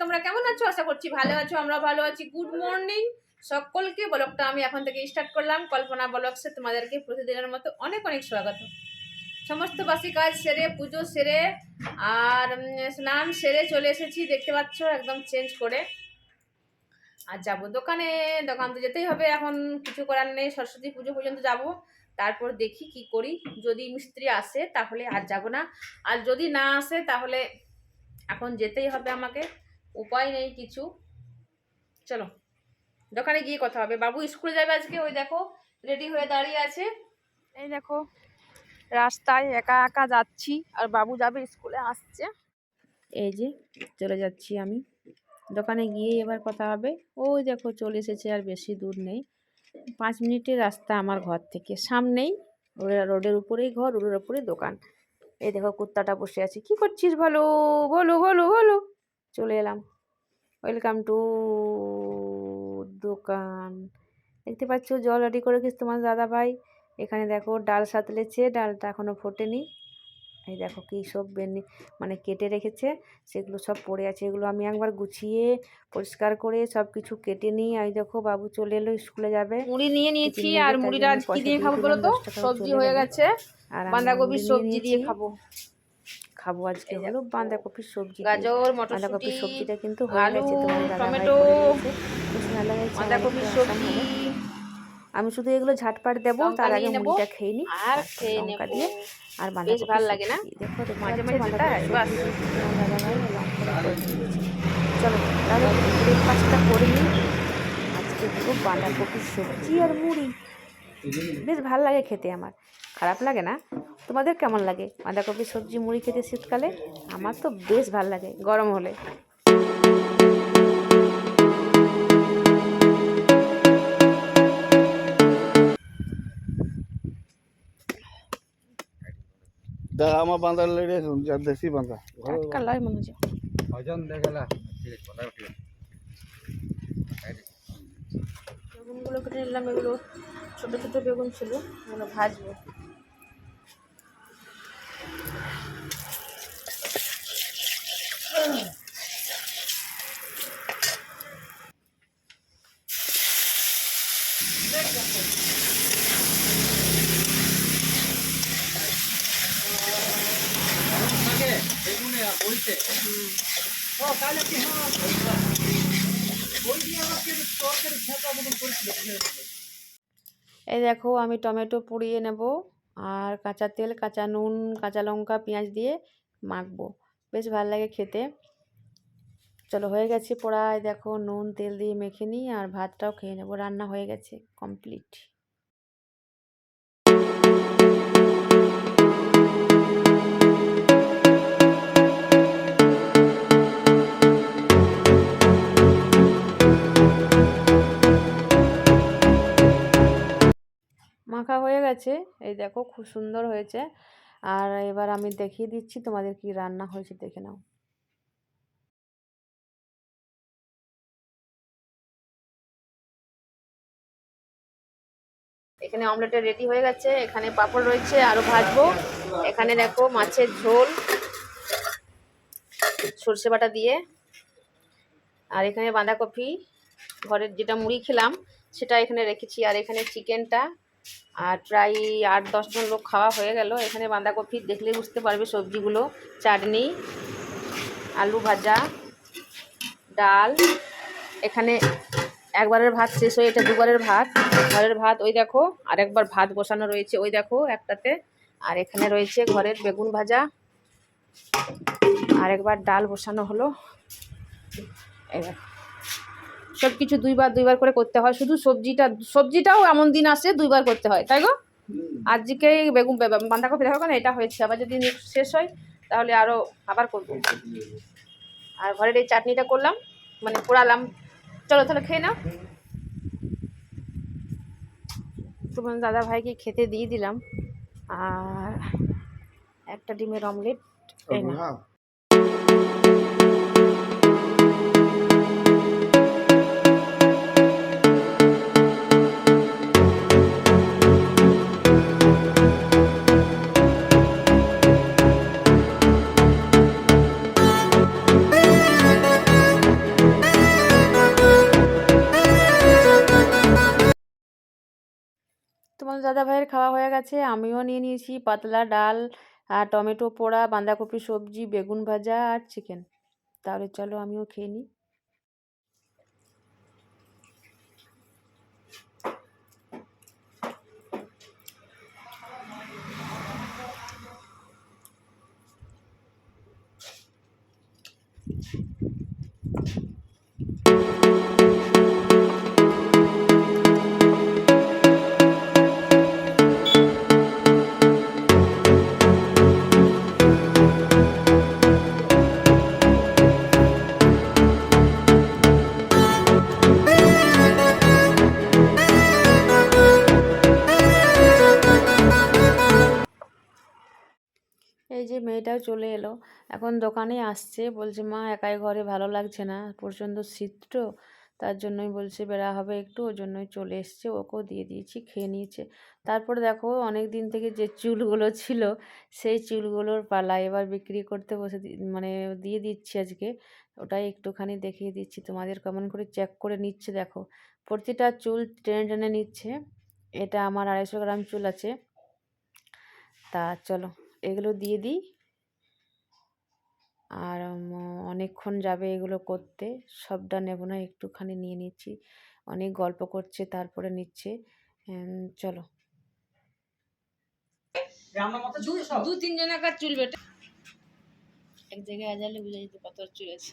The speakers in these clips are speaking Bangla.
তোমরা কেমন আছো? আশা করছি ভালো আছো আমরা ভালো আছি। গুড মর্নিং সকলকে ব্লগটা আমি এখন থেকে স্টার্ট করলাম। কল্পনা ব্লগসে তোমাদেরকে প্রতিদিনের মতো অনেক অনেক স্বাগত। সমস্ত বাসি কাজ সেরে, পুজো সেরে, আর স্নান সেরে চলে এসেছি। দেখতে পাচ্ছ, একদম চেঞ্জ করে। আর যাব দোকানে দোকান তো যেতেই হবে এখন কিছু করার নেই সরস্বতী পুজো পর্যন্ত যাব। তারপর দেখি কি করি যদি মিস্ত্রি আসে তাহলে আর যাব না। আর যদি না আসে তাহলে এখন যেতেই হবে আমাকে উপায় নেই কিছু। চলো দোকানে গিয়ে কথা হবে। বাবু স্কুলে যাবে আজকে? ওই দেখো রেডি হয়ে দাঁড়িয়ে আছে। এই দেখো রাস্তায় একা একা যাচ্ছি আর বাবু যাবে স্কুলে আসছে। এই যে চলে যাচ্ছি আমি। দোকানে গিয়ে এবার কথা হবে। ওই দেখো চলে এসেছে আর বেশি দূর নেই। পাঁচ মিনিটের রাস্তা আমার ঘর থেকে। সামনেই রোডের উপরেই ঘর, রোডের উপরে দোকান। এই দেখো কুত্তাটা বসে আছে। কি করছিস ভালো? বলো বলো বলো। চলে এলাম। ওয়েলকাম টু দোকান। দেখতে পাচ্ছ জল রেডি করে রেখেছে তোমার দাদা ভাই এখানে দেখো ডাল সাতলেছে। ডালটা এখনও ফোটেনি। এই দেখো কী সব বেনি মানে কেটে রেখেছে সেগুলো সব পড়ে আছে এগুলো আমি একবার গুছিয়ে পরিষ্কার করে সব কিছু কেটে নিই এই দেখো বাবু চলে এলো স্কুলে যাবে। মুড়ি নিয়ে নিয়েছি আর মুড়িটা আজ কি দিয়ে খাব বলো তো? সবজি হয়ে গেছে। আর আমি বাঁধাকপির সবজি দিয়ে খাব। খাব আজকে হলো বাঁধাকপির সবজি গাজর বাঁধাকপির সবজিটা কিন্তু হয়ে গেছে টমেটো, বাঁধাকপির সবজি। আমি শুধু এগুলো ঝাটপাট দেবো তার আগে মুড়িটা খেয়ে নিই আর খেয়ে দিয়ে আর বেশ ভালো লাগে না? দেখো মাঝে মাঝে। চলো তাহলে ব্রেকফাস্টটা করে নিই। আজকে খুব বাঁধাকপির সবজি আর মুড়ি। বেশ ভালো লাগে খেতে আমার। খারাপ লাগে না? তোমাদের কেমন লাগে? বাঁধাকপির সবজি মুড়ি খেতে শীতকালে? আমার তো বেশ ভালো লাগে গরম হলে। দেখ আমার বান্দার লেগে যা দেশি বান্দা টাটকা মনে হচ্ছে ওজন দেখালা বেগুনগুলো কেটে নিলাম এগুলো ছোটো ছোটো বেগুন ছিল এগুলো ভাজবো। এই দেখো, আমি টমেটো পুড়িয়ে নেব আর কাঁচা তেল, কাঁচা নুন, কাঁচা লঙ্কা, পেঁয়াজ দিয়ে মাখবো। বেশ ভালো লাগে খেতে। চলো, হয়ে গেছে পোড়ায়। দেখো, নুন, তেল দিয়ে মেখে নিই আর ভাতটাও খেয়ে নেব। রান্না হয়ে গেছে কমপ্লিট। গেছে এই দেখো খুব সুন্দর হয়েছে। আর এবার আমি দেখিয়ে দিচ্ছি তোমাদের কি রান্না হয়েছে, দেখে নাও। এখানে অমলেটটা রেডি হয়ে গেছে। এখানে পাঁপড় রয়েছে আরও ভাজবো। এখানে দেখো মাছের ঝোল, সর্ষে বাটা দিয়ে। আর এখানে বাঁধাকপি, ঘরের যেটা মুড়ি খেলাম, সেটা এখানে রেখেছি। আর এখানে চিকেনটা আর প্রায় আট দশজন লোক খাওয়া হয়ে গেল। এখানে বাঁধাকপি দেখলে বুঝতে পারবে সবজিগুলো। চাটনি, আলু ভাজা, ডাল। এখানে একবারের ভাত শেষ হয়ে, এটা দুবারের ভাত। ঘরের ভাত, ওই দেখো আর একবার ভাত বসানো রয়েছে, ওই দেখো, একটাতে। আর এখানে রয়েছে ঘরের বেগুন ভাজা। আর একবার ডাল বসানো হলো। এই দেখো। সব কিছু দুইবার দুইবার করে করতে হয়। শুধু সবজিটা সবজিটাও এমন দিন আসে দুইবার করতে হয় তাই গো? আজকে বেগুন বাঁধাকপি দেখো কেন এটা হয়েছে। আবার যদি শেষ হয় তাহলে আরও আবার করব। আর ঘরের এই চাটনিটা করলাম মানে পোড়ালাম। চলো তাহলে খেয়ে নাও। তোমার দাদা ভাইকে খেতে দিয়ে দিলাম। আর একটা ডিমের অমলেট এই নাও। দাদা ভাইয়ের খাওয়া হয়ে গেছে, আমিও নিয়ে নিয়েছি পাতলা ডাল, আর টমেটো পোড়া, বাঁধাকপি সবজি, বেগুন ভাজা আর চিকেন তাহলে চলো আমিও খেয়ে নিই। যে মেয়েটাও চলে এলো, এখন দোকানে আসছে, বলছে, মা, একাই ঘরে ভালো লাগছে না, প্রচণ্ড শীত তো? তার জন্যই বলছে, বেড়া হবে একটু ওই জন্যই চলে এসছে, ওকেও দিয়ে দিয়েছি, খেয়ে নিয়েছে। তারপর দেখো অনেক দিন থেকে যে চুলগুলো ছিল, সেই চুলগুলোর পালা এবার বিক্রি করতে বসে মানে দিয়ে দিচ্ছি আজকে। ওটাই একটুখানি দেখিয়ে দিচ্ছি, তোমাদের কেমন করে চেক করে নিচ্ছে দেখো। প্রতিটা চুল টেনে টেনে নিচ্ছে, এটা আমার আড়াইশো গ্রাম চুল আছে। তা চলো। এগুলো দিয়ে দিই। আর অনেকক্ষণ যাবে এগুলো করতে। সবটা নেব না একটুখানি নিয়ে নিচ্ছি। অনেক গল্প করছে তারপরে নিচ্ছে। চলো। দু- দু তিন জনাকার চুল বেটে। এক জায়গায় আজালে বুঝে যেত কত চুল আছে।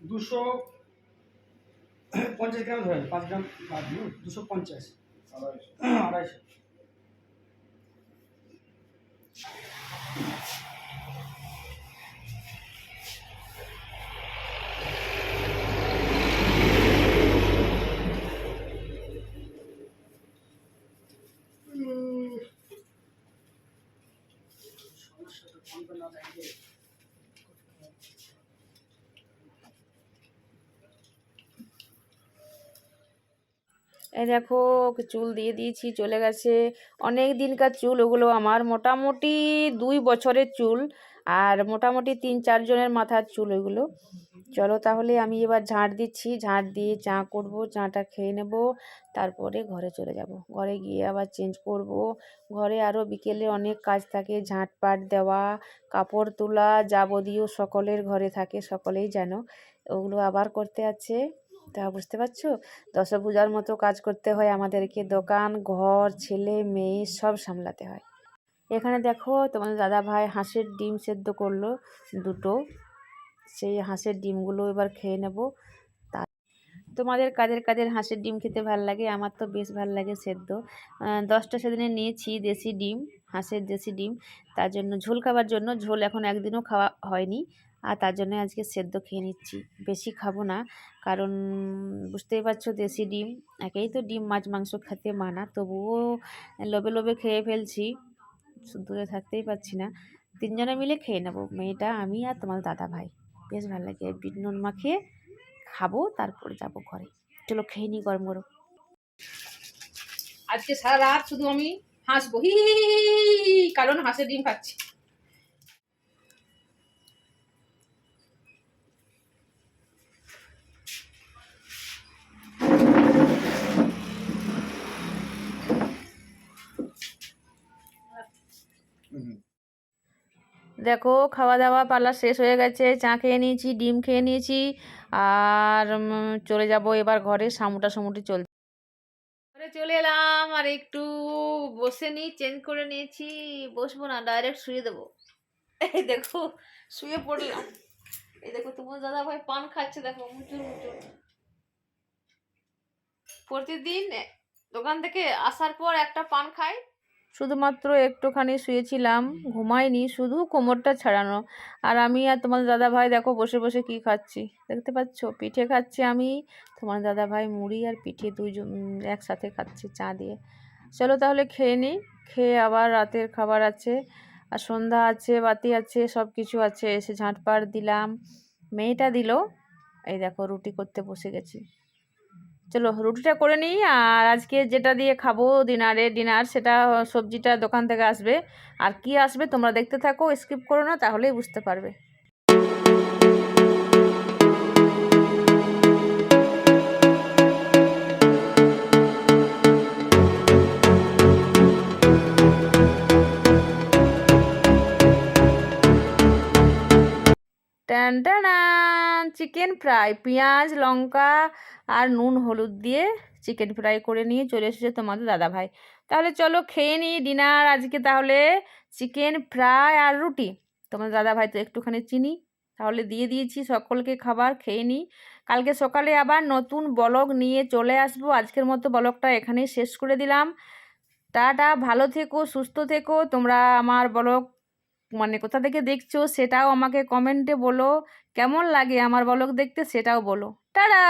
দুশো পঞ্চাশ গ্রাম ধরেন পাঁচ গ্রাম বাদ দুশো পঞ্চাশ। আড়াইশো। সমস্যাটা কমবে না দেখবে এই দেখো চুল দিয়ে দিয়েছি, চলে গেছে। অনেক দিনকার চুল, ওগুলো আমার মোটামুটি দুই বছরের চুল আর মোটামুটি তিন চারজনের মাথার চুল ওইগুলো। চলো তাহলে আমি এবার ঝাঁট দিচ্ছি, ঝাঁট দিয়ে চা করব, চাটা খেয়ে নেব, তারপরে ঘরে চলে যাব। ঘরে গিয়ে আবার চেঞ্জ করব। ঘরে আরও বিকেলে অনেক কাজ থাকে, ঝাঁট পাট দেওয়া, কাপড় তোলা, যাবতীয় সকলের ঘরে থাকে, সকলেই জানো ওগুলো আবার করতে আছে। তা বুঝতে পারছ? দশভূজার মতো কাজ করতে হয় আমাদেরকে। দোকান, ঘর, ছেলে, মেয়ে সব সামলাতে হয়। এখানে দেখো, তোমাদের দাদা ভাই হাঁসের ডিম সেদ্ধ করল দুটো। সেই হাঁসের ডিমগুলো এবার খেয়ে নেব। তা তোমাদের কাদের কাদের হাঁসের ডিম খেতে ভালো লাগে? আমার তো বেশ ভালো লাগে সেদ্ধ। দশটা সেদিনে নিয়েছি দেশি ডিম, হাঁসের দেশি ডিম। তার জন্য ঝোল খাবার জন্য। ঝোল এখন একদিনও খাওয়া হয়নি। আর তার জন্য আজকে সেদ্ধ খেয়ে নিচ্ছি। বেশি খাব না, কারণ বুঝতেই পারছ দেশি ডিম, একেই তো ডিম, মাছ, মাংস খেতে মানা। তবুও লোভে লোভে খেয়ে ফেলছি, দূরে থাকতেই পারছি না। তিনজনে মিলে খেয়ে নেব, মেয়েটা, আমি আর তোমার দাদা ভাই। বেশ ভালো লাগে, বিট নুন মাখিয়ে খাব, তারপরে যাব ঘরে। চলো খেয়ে নিই গরম গরম। আজকে সারা রাত শুধু আমি হাসবো হি, কারণ হাঁসের ডিম খাচ্ছি। দেখো খাওয়া দাওয়া পালা শেষ হয়ে গেছে। চা খেয়ে নিয়েছি, ডিম খেয়ে নিয়েছি। আর চলে যাব এবার ঘরে, সামুটা সামুটি চল ঘরে চলে এলাম, আর একটু বসে নি চেঞ্জ করে নিয়েছি। বসবো না ডাইরেক্ট শুয়ে দেবো। এই দেখো, শুয়ে পড়লাম। এই দেখো তোমার দাদা ভাই পান খাচ্ছে, দেখো, মুচুর মুচুর। প্রতিদিন দোকান থেকে আসার পর একটা পান খাই। শুধুমাত্র একটুখানি শুয়েছিলাম ঘুমাইনি শুধু কোমরটা ছাড়ানো। আর আমি আর তোমার দাদা ভাই দেখো বসে বসে কি খাচ্ছি? দেখতে পাচ্ছ? পিঠে খাচ্ছি আমি তোমার দাদা ভাই মুড়ি আর পিঠে দুইজন উম, একসাথে খাচ্ছি চা দিয়ে। চলো তাহলে খেয়ে নিই খেয়ে আবার রাতের খাবার আছে। আর সন্ধ্যা আছে বাতি আছে সব কিছু আছে। এসে ঝাঁটপাট দিলাম। মেয়েটা দিল এই দেখো রুটি করতে বসে গেছি। চলো রুটিটা করে নিই আর আজকে যেটা দিয়ে খাব ডিনারে ডিনার সেটা সবজিটা দোকান থেকে আসবে। আর কি আসবে তোমরা দেখতে থাকো স্কিপ করো না, তাহলেই বুঝতে পারবে। টান টানান চিকেন ফ্রাই। পেঁয়াজ, লঙ্কা আর নুন, হলুদ দিয়ে চিকেন ফ্রাই করে নিয়ে চলে এসেছে তোমাদের দাদা ভাই তাহলে চলো খেয়ে নিই ডিনার আজকে তাহলে। চিকেন ফ্রাই আর রুটি। তোমার দাদা ভাই তো একটুখানি চিনি। তাহলে দিয়ে দিয়েছি সকলকে খাবার, খেয়ে নিই। কালকে সকালে আবার নতুন বলগ নিয়ে চলে আসব। আজকের মতো বলগটা এখানেই শেষ করে দিলাম। টাটা, ভালো থেকো, সুস্থ থেকো। তোমরা আমার বলগ মানে কোথা থেকে দেখছ সেটাও আমাকে কমেন্টে বলো। কেমন লাগে আমার বলক দেখতে সেটাও বলো। টাটা!